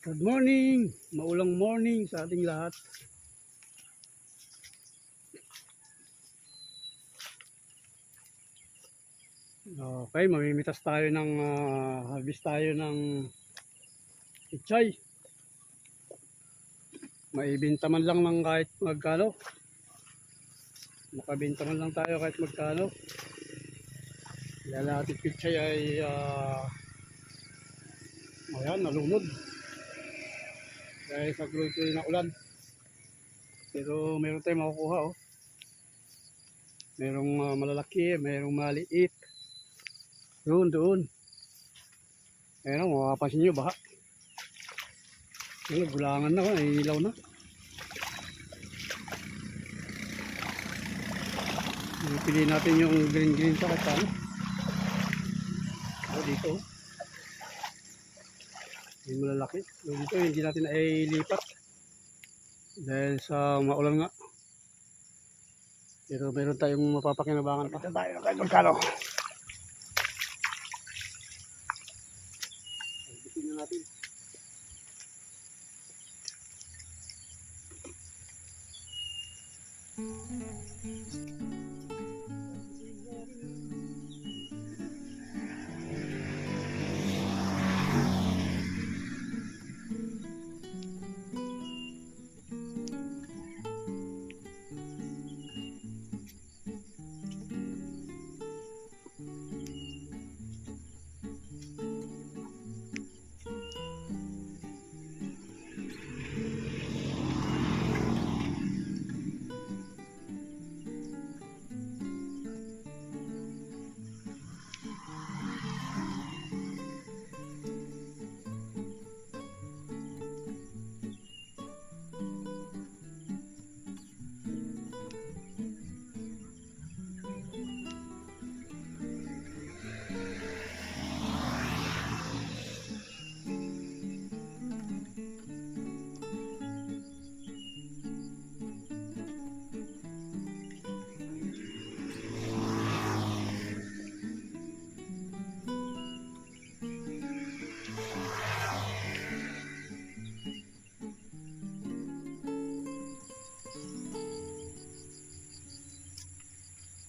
Good morning! Maulang morning sa ating lahat. Okay, mamimitas tayo ng ah, harvest tayo ng ichay. Maibenta man lang ng kahit magkano. Makabenta man lang tayo kahit magkano. Kaya natin pichay ay ah, ayan, nalunod. Dahil tuloy-tuloy na ulan. Pero meron tayong makukuha oh. Merong ah, malalaki, merong maliit. Doon, doon. Ayan o, mapapansin nyo, baha. Ayan, gulangan na, ay ilaw na. Pili natin yung green-green sa katano. O, dito. oh. Yung malalaki. Yung Dito, hindi natin ay lipat. Dahil sa maulan nga. Pero meron tayong mapapakinabangan pa. Ito tayo kahit magkano. Tingnan natin.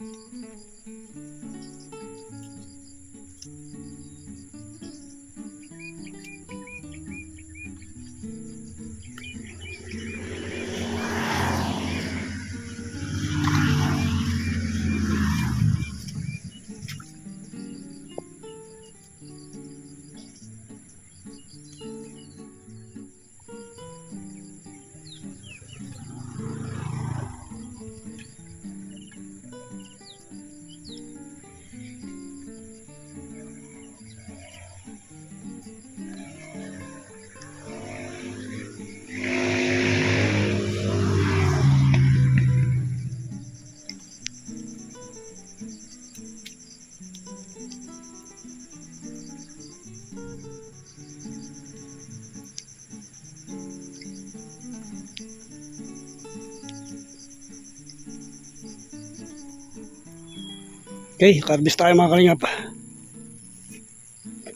Música Okay, harvest tayo mga kalingap.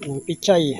Ng pichay.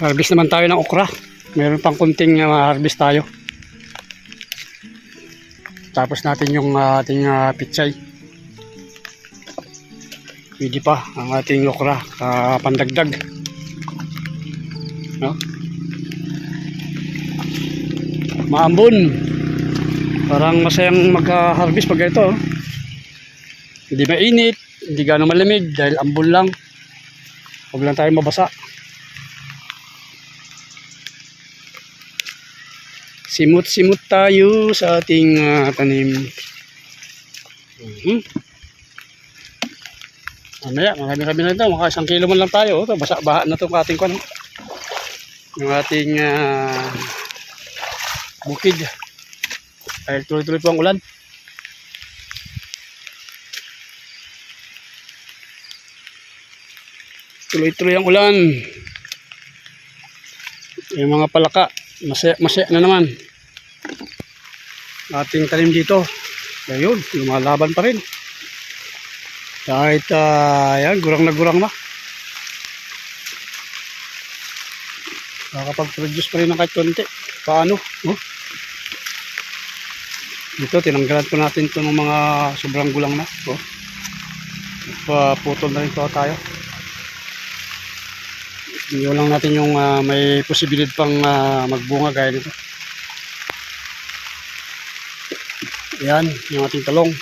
Harvest naman tayo ng okra. Meron pang kunting uh, harvest tayo. Tapos natin yung uh, ating uh, pichay. Pwede pa ang ating okra uh, pandagdag. No? Maambon. Parang masayang mag-harvest pag ito. oh. Hindi mainit, hindi gano'ng malamig dahil ambon lang. Huwag lang tayo mabasa. Simut-simut tayo sa ating ah, tanim. Mhm. Mamaya, marami-rami na ito. Maka isang kilo man lang tayo. Ito, basa-baha na itong ating kwan. Yung ating ah, bukid. Dahil tuloy-tuloy po ang ulan. Tuloy-tuloy ang ulan. Yung mga palaka, masaya, masaya na naman. Ating tanim dito. Ayun, lumalaban pa rin. Kahit, ah, yan, gurang na gurang na. Nakakapag-produce pa rin ng kahit konti. Paano? Oh? Dito, tinanggalan po natin ito ng mga sobrang gulang na. Oh. Paputol na rin po tayo. Iyon lang natin yung ah, may posibilidad pang ah, magbunga gaya nito. Yan, yung ating talong.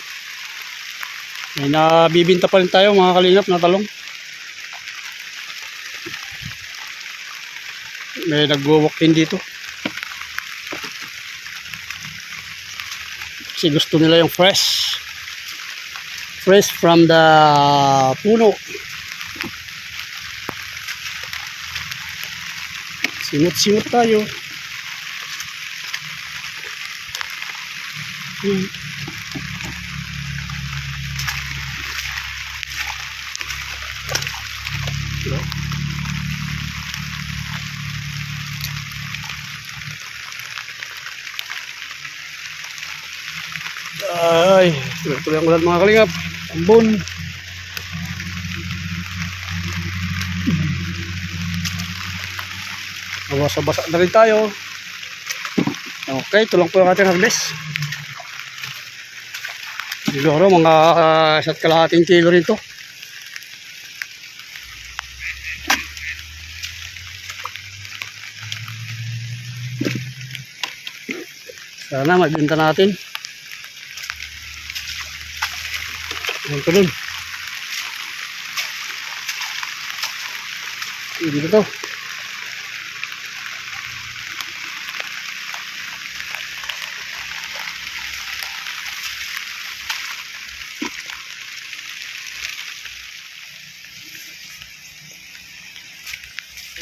May nabibinta pa rin tayo mga kalingap na talong. May nag-walk in dito. Kasi gusto nila yung fresh. Fresh from the puno. Simot-simot tayo. Hmm. Ay, tuloy ang ulan mga kalingap. Ambon. Basa-basa na rin tayo. Okay, ito lang po ang ating harvest. Siguro mga uh, isa't kalahating kilo rin to. Sana magbenta natin. Ayan ko dun. Dito to.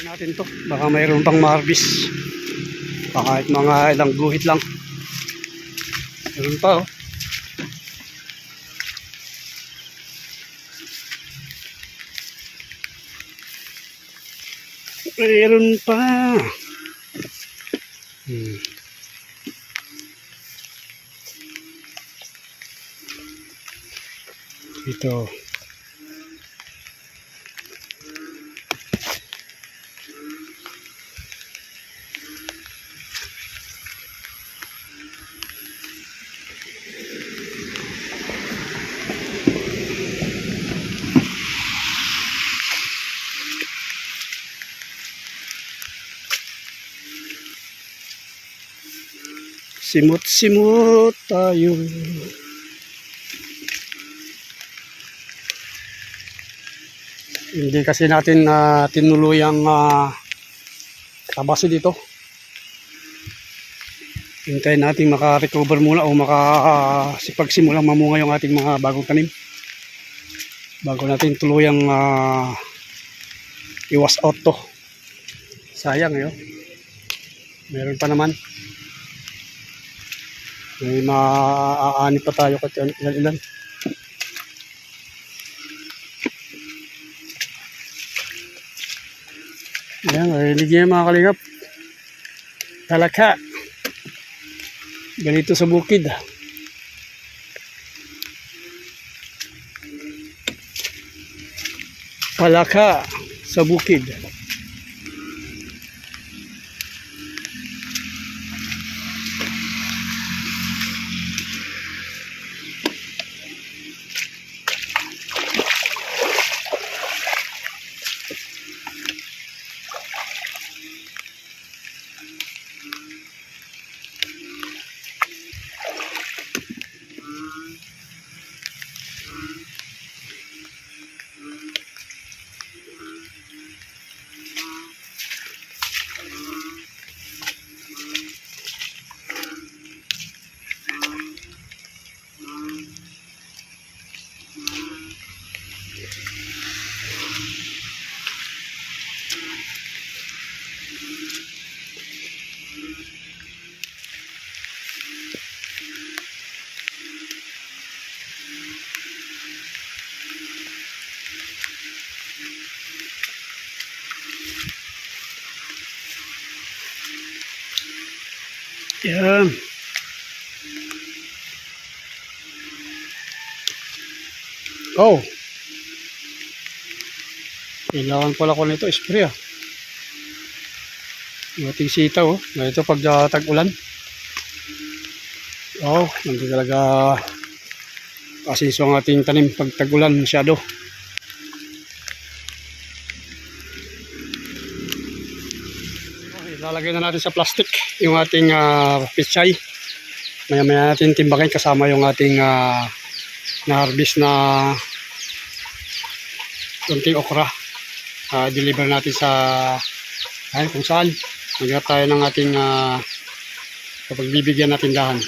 Natin to. Baka mayroon pang ma-harvest. Baka kahit mga ilang guhit lang. Meron pa oh. Meron pa. Hmm. Ito. Simot-simot tayo. Hindi kasi natin na tinuluyang uh, tabaso dito. Hintayin natin maka-recover muna o makasipagsimulang mamunga yung ating mga bagong tanim. Bago natin tuluyang uh, iwas out to. Sayang yun. Meron pa naman. May maaani pa tayo kahit ilan-ilan. Ayan, marinig niya mga kalingap. Talaka. Ganito sa bukid. Palaka sa bukid. Yan. Oh. Kailangan pala ko nito, spray ah. Yung ating sitaw, oh. Ganito pag uh, tag-ulan. Oh, hindi talaga asiso ang ating tanim pag tag-ulan masyado. Okay, Lalagay na natin sa plastic yung ating uh, pichay. Maya-maya natin timbangin kasama yung ating ah, na-harvest na kunting okra. Ah, deliver natin sa ay, kung saan. Maghanap tayo ng ating uh, kapag bibigyan natin dahan.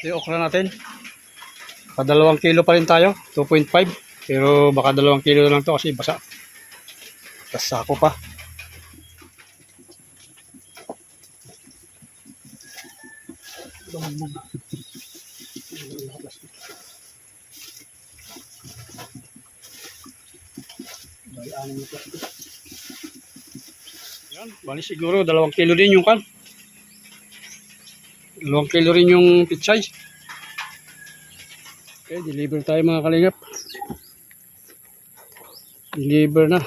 Yung okra natin. Baka dalawang kilo pa rin tayo. 2.5. Pero baka dalawang kilo lang to kasi basa. Tapos sako pa. Yan, bali siguro dalawang kilo din yung kan. Dalawang kilo rin yung pichay. Okay, deliver tayo mga kalingap. Deliver na.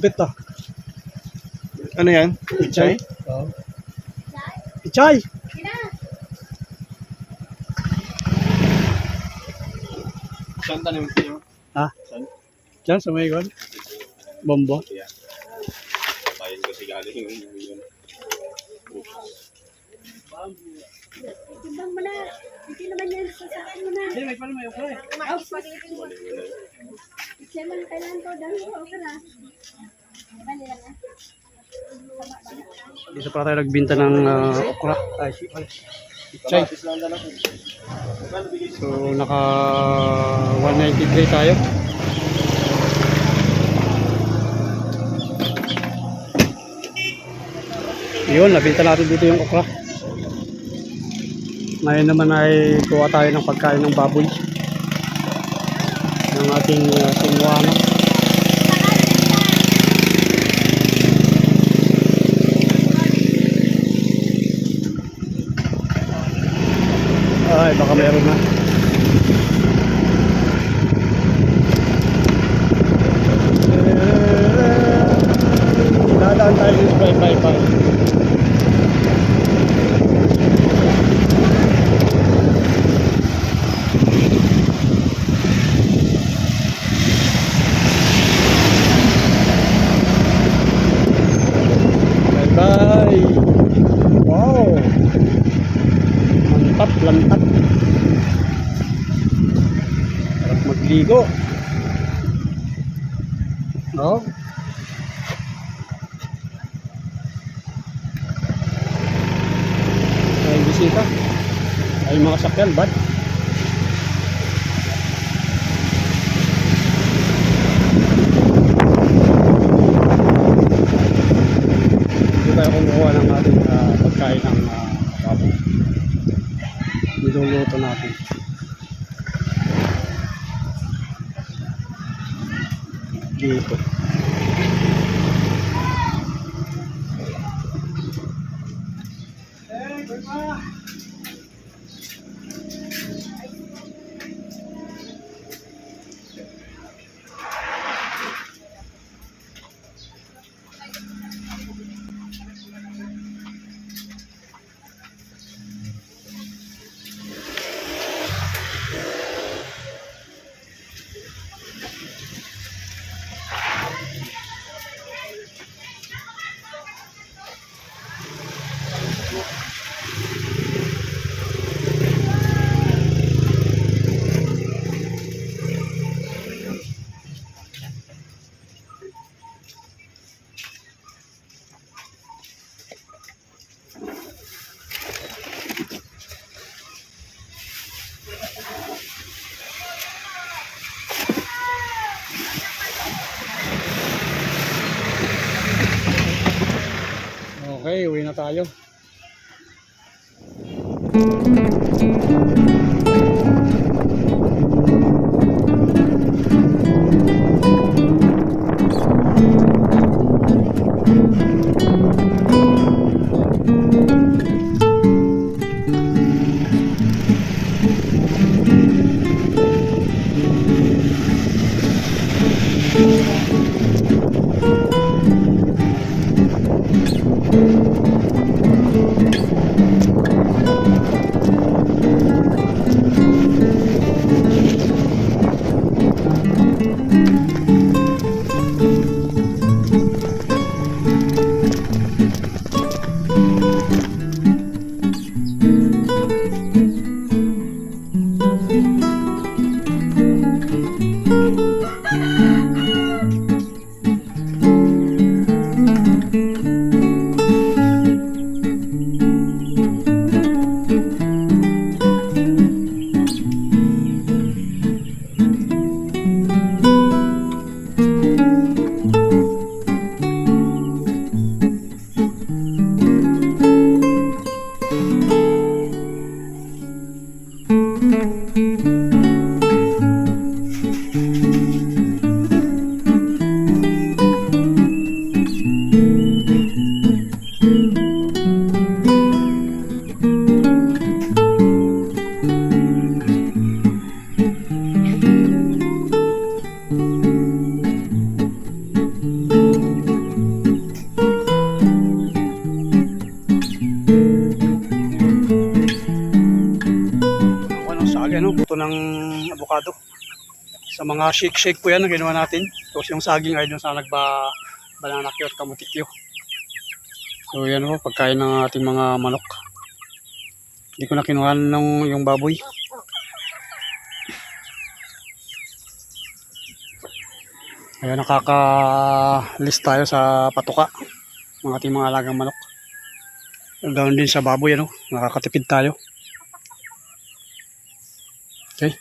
Ah. Ano yan? Pichay? Oo. Pichay! Saan tanim kayo? Ha? Saan? Diyan sa may kwan? Bombo? Bayan kasi galing yung yun. Timbang mo na. Hindi naman yan sasakyan mo na. Hindi, may pala may okra eh. Oh, Siya lang kailangan ko dahil ko na. Bali lang ah. Dito pala tayo nagbinta ng ah, okra. Ay, bigay So, naka 193 tayo. Yun, nabinta natin dito yung okra. Ngayon naman ay kuha tayo ng pagkain ng baboy. Ng ating uh, sinuano. Ay, baka meron na. No? Ay, bisita. Ay, mga sakyan, bad. Dito tayo kumukuha ng ah, pagkain ng uh, baboy. Natin. Tayo. Ng avocado. Sa mga shake-shake po yan na ginawa natin. Tapos yung saging ay dun sa nagba banana cue at kamutikyo. So yan po, pagkain ng ating mga manok. Hindi ko na kinuha ng yung baboy. Ayan, nakaka-list tayo sa patuka ng ating mga alagang manok. Ganoon din sa baboy, ano? Nakakatipid tayo. Okay.